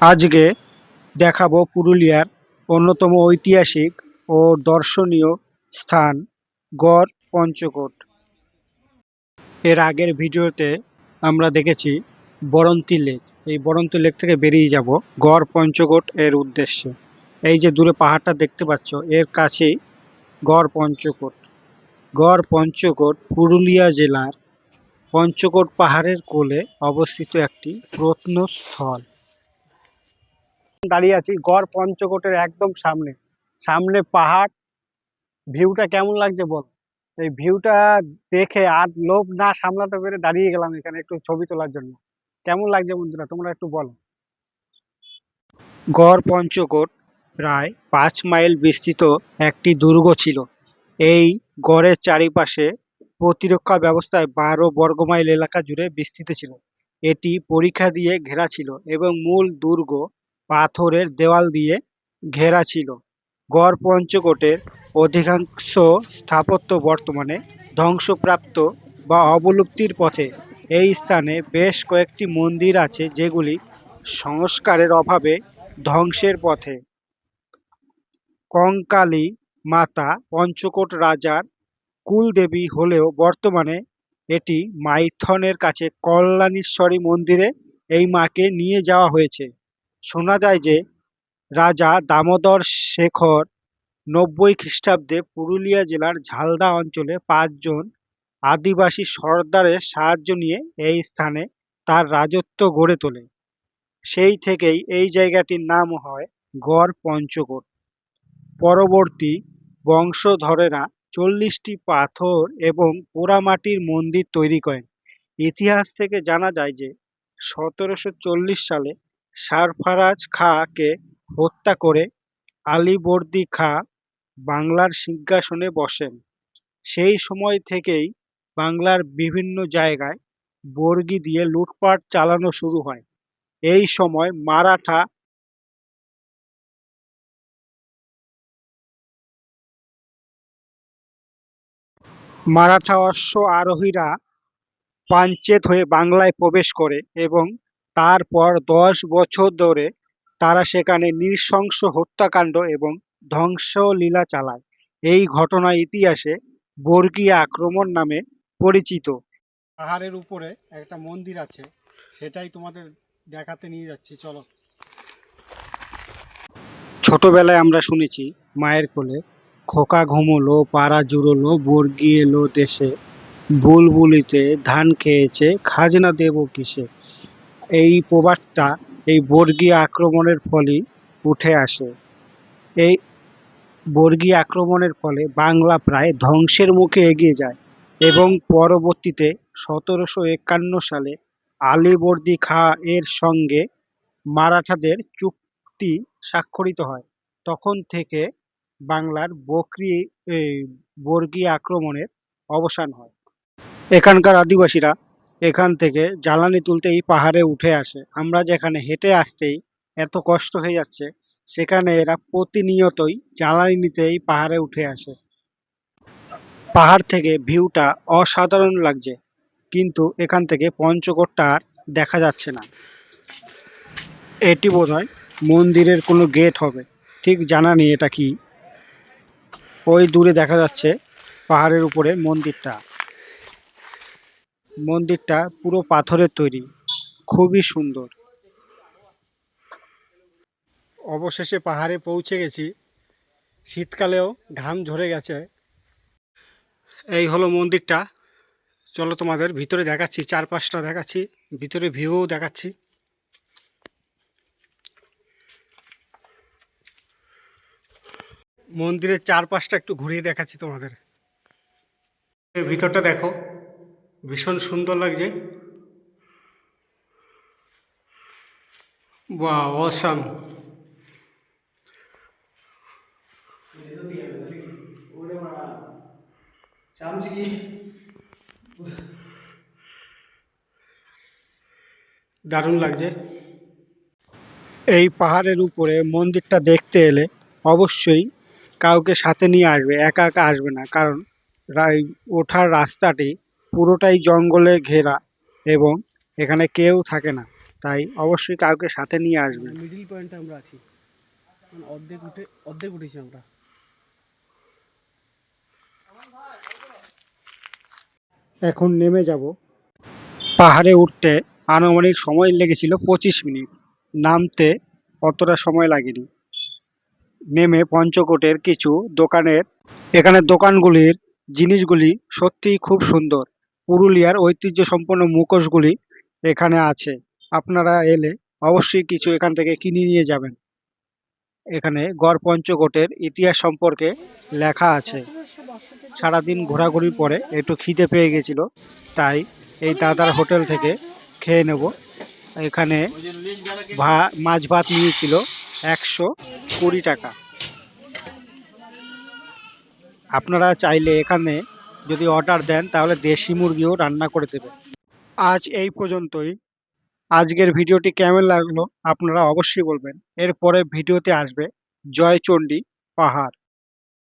আজকে দেখাবো পুরুলিয়ার অন্যতম ঐতিহাসিক ও দর্শনীয় স্থান গড় পঞ্চকোট। এর আগের ভিডিওতে আমরা দেখেছি বরন্তি লেক। এই বরন্তি লেক থেকে বেরিয়ে যাব গড় পঞ্চকোট এর উদ্দেশ্যে। এই যে দূরে পাহাড়টা দেখতে পাচ্ছ, এর কাছেই গড় পঞ্চকোট। গড় পঞ্চকোট পুরুলিয়া জেলার পঞ্চকোট পাহাড়ের কোলে অবস্থিত একটি প্রত্নস্থল। দাঁড়িয়ে আছি, গড় পঞ্চকোটের একদম সামনে। সামনে পাহাড়, ভিউটা কেমন লাগছে বল? এই ভিউটা দেখে আর লোভ না সামলাতে পেরে দাঁড়িয়ে গেলাম এখানে একটু ছবি তোলার জন্য। কেমন লাগছে বন্ধুরা, তোমরা একটু বলো। গড় পঞ্চকোট প্রায় পাঁচ মাইল বিস্তৃত একটি দুর্গ ছিল। এই গড়ের চারিপাশে প্রতিরক্ষা ব্যবস্থায় বারো বর্গমাইল এলাকা জুড়ে বিস্তৃত ছিল। এটি পরীক্ষা দিয়ে ঘেরা ছিল এবং মূল দুর্গ পাথরের দেওয়াল দিয়ে ঘেরা ছিল। গড় পঞ্চকোটের অধিকাংশ স্থাপত্য বর্তমানে ধ্বংসপ্রাপ্ত বা অবলুপ্তির পথে। এই স্থানে বেশ কয়েকটি মন্দির আছে যেগুলি সংস্কারের অভাবে ধ্বংসের পথে। কঙ্কালী মাতা পঞ্চকোট রাজার কুলদেবী হলেও বর্তমানে এটি মাইথনের কাছে কল্যাণীশ্বরী মন্দিরে এই মাকে নিয়ে যাওয়া হয়েছে। শোনা যায় যে, রাজা দামোদর শেখর নব্বই খ্রিস্টাব্দে পুরুলিয়া জেলার ঝালদা অঞ্চলে পাঁচজন আদিবাসী সর্দারের সাহায্য নিয়ে এই স্থানে তার রাজত্ব গড়ে তোলে। সেই থেকেই এই জায়গাটির নাম হয় গড় পঞ্চকোট পরবর্তী বংশধরেরা চল্লিশটি পাথর এবং পোড়ামাটির মন্দির তৈরি করেন। ইতিহাস থেকে জানা যায় যে, সতেরোশো চল্লিশ সালে সারফারাজ খাঁকে হত্যা করে আলীবর্দী খাঁ বাংলার সিংহাসনে বসেন। সেই সময় থেকেই বাংলার বিভিন্ন জায়গায় বর্গি দিয়ে লুটপাট চালানো শুরু হয়। এই সময় মারাঠা মারাঠা অশ্ব আরোহীরা পাঞ্চেত হয়ে বাংলায় প্রবেশ করে এবং তারপর দশ বছর ধরে তারা সেখানে নৃশংস হত্যাকাণ্ড এবং ধ্বংসলীলা চালায়। এই ঘটনা ইতিহাসে বর্গীয় আক্রমণ নামে পরিচিত। পাহাড়ের উপরে একটা মন্দির আছে সেটাই তোমাদের দেখাতে নিয়ে যাচ্ছি চলো। ছোটবেলায় আমরা শুনেছি মায়ের কোলে খোকা ঘুমোলো পাড়া জুড়োলো বর্গি এলো দেশে। বুলবুলিতে ধান খেয়েছে খাজনা দেব কিসে? এই প্রবাদটা এই বর্গীয় আক্রমণের ফলেই উঠে আসে। এই বর্গীয় আক্রমণের ফলে বাংলা প্রায় ধ্বংসের মুখে এগিয়ে যায় এবং পরবর্তীতে সতেরোশো একান্ন সালে আলীবর্দী খাঁ এর সঙ্গে মারাঠাদের চুক্তি স্বাক্ষরিত হয়। তখন থেকে বাংলার বকরি বর্গীয় আক্রমণের অবসান হয়। এখানকার আদিবাসীরা এখান থেকে জ্বালানি তুলতে এই পাহাড়ে উঠে আসে। আমরা যেখানে হেঁটে আসতেই এত কষ্ট হয়ে যাচ্ছে, সেখানে এরা প্রতিনিয়তই জ্বালানি নিতে এই পাহাড়ে উঠে আসে। পাহাড় থেকে ভিউটা অসাধারণ লাগছে, কিন্তু এখান থেকে পঞ্চকোটটা আর দেখা যাচ্ছে না। এটি বোধহয় মন্দিরের কোনো গেট হবে। ঠিক জানা নেই এটা কি। ওই দূরে দেখা যাচ্ছে পাহাড়ের উপরে মন্দিরটা। মন্দিরটা পুরো পাথরের তৈরি। খুবই সুন্দর। অবশেষে পাহাড়ে পৌঁছে গেছি। শীতকালেও ঘাম ঝরে গেছে। এই হলো মন্দিরটা। চলো তোমাদের ভিতরে দেখাচ্ছি, চারপাশটা দেখাচ্ছি, ভিতরে ভিউও দেখাচ্ছি। মন্দিরের চারপাশটা একটু ঘুরিয়ে দেখাচ্ছি তোমাদের। ভিতরটা দেখো। ভীষণ সুন্দর লাগছে। বা অসাম দারুণ লাগছে। এই পাহাড়ের উপরে মন্দিরটা দেখতে এলে অবশ্যই কাউকে সাথে নিয়ে আসবে, একা একা আসবে না, কারণ ওঠার রাস্তাটি পুরোটাই জঙ্গলে ঘেরা এবং এখানে কেউ থাকে না। তাই অবশ্যই কাউকে সাথে নিয়ে আসবেন মিডিল পয়েন্টে আমরা আছি। মানে অর্ধেক উঠে অর্ধেক উঠেছি আমরা। এখন নেমে যাব। পাহাড়ে উঠতে আনুমানিক সময় লেগেছিল পঁচিশ মিনিট। নামতে অতটা সময় লাগেনি। নেমে পঞ্চকোটের কিছু দোকানের এখানে দোকানগুলির জিনিসগুলি সত্যিই খুব সুন্দর। পুরুলিয়ার ঐতিহ্য সম্পন্ন মুখোশগুলি এখানে আছে। আপনারা এলে অবশ্যই কিছু এখান থেকে কিনে নিয়ে যাবেন। এখানে গড় পঞ্চকোটের ইতিহাস সম্পর্কে লেখা আছে। সারাদিন ঘোরাঘুরির পরে একটু খিদে পেয়ে গেছিল, তাই এই দাদার হোটেল থেকে খেয়ে নেব। এখানে ভা, মাছ ভাত নিয়েছিল একশো কুড়ি টাকা। আপনারা চাইলে এখানে যদি অর্ডার দেন, তাহলে দেশি মুরগিও রান্না করে দেবে। আজ এই পর্যন্তই। আজকের ভিডিওটি কেমন লাগল আপনারা অবশ্যই বলবেন। এরপরে ভিডিওতে আসবে জয়চণ্ডী পাহাড়।